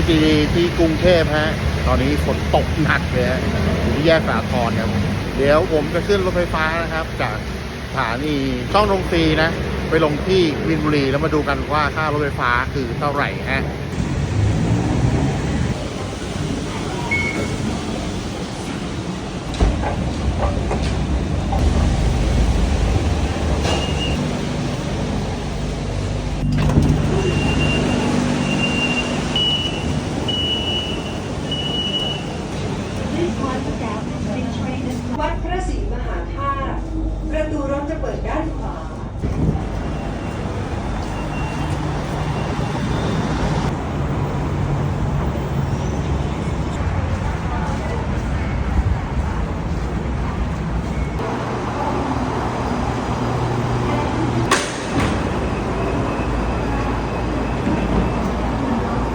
วิตดีที่กรุงเทพฮะ ตอนนี้ฝนตกหนักเลยฮะอยู่ที่แยกสาทรครับ เดี๋ยวผมจะขึ้นรถไฟฟ้านะครับ จากสถานีช่องนงซีนะ ไปลงที่วินบุรีแล้วมาดูกันว่าค่ารถไฟฟ้าคือเท่าไหร่ฮะ วัดพระศรีมหาธาตุประตูรถจะเปิดด้านขวา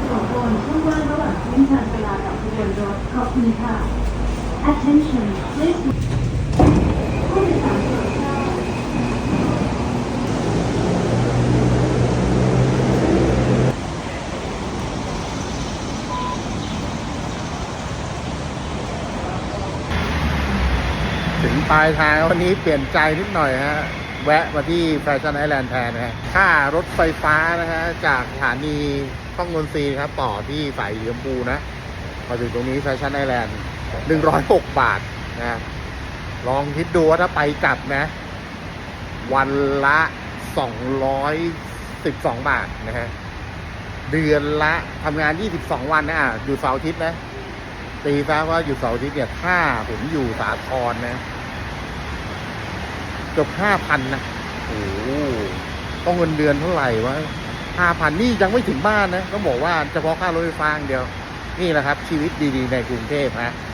ขอควรช่องว่างระหว่างวิ่งทางเวลากับขบวนรถขอบคุณค่ะ Attention please ผู้โดยสาร ถึงปลายทางวันนี้เปลี่ยนใจนิดหน่อยฮะ แวะมาที่แฟชั่นไอแลนด์แทนนะฮะค่ารถไฟฟ้านะฮะ จากสถานีช่องนนทรีครับ ต่อที่สายเหลียมพูนะ มาถึงตรงนี้แฟชั่นไอแลนด์หนึ่งร้อยหกบาทนะลองคิดดูว่าถ้าไปกลับนะ วันละสองร้อยสิบสองบาทนะฮะเดือนละทำงานยี่สิบสองวันนะอะอยู่เสาร์อาทิตย์นะตีซะว่าอยู่เสาร์อาทิตย์เนี่ยถ้าผมอยู่สาทรนะเกือบห้าพันนะโอ้โหต้องเงินเดือนเท่าไหร่วะห้าพันนี่ยังไม่ถึงบ้านนะต้องบอกว่าเฉพาะค่ารถไฟฟ้าเดียว นี่แหละครับชีวิตดีๆในกรุงเทพฮะ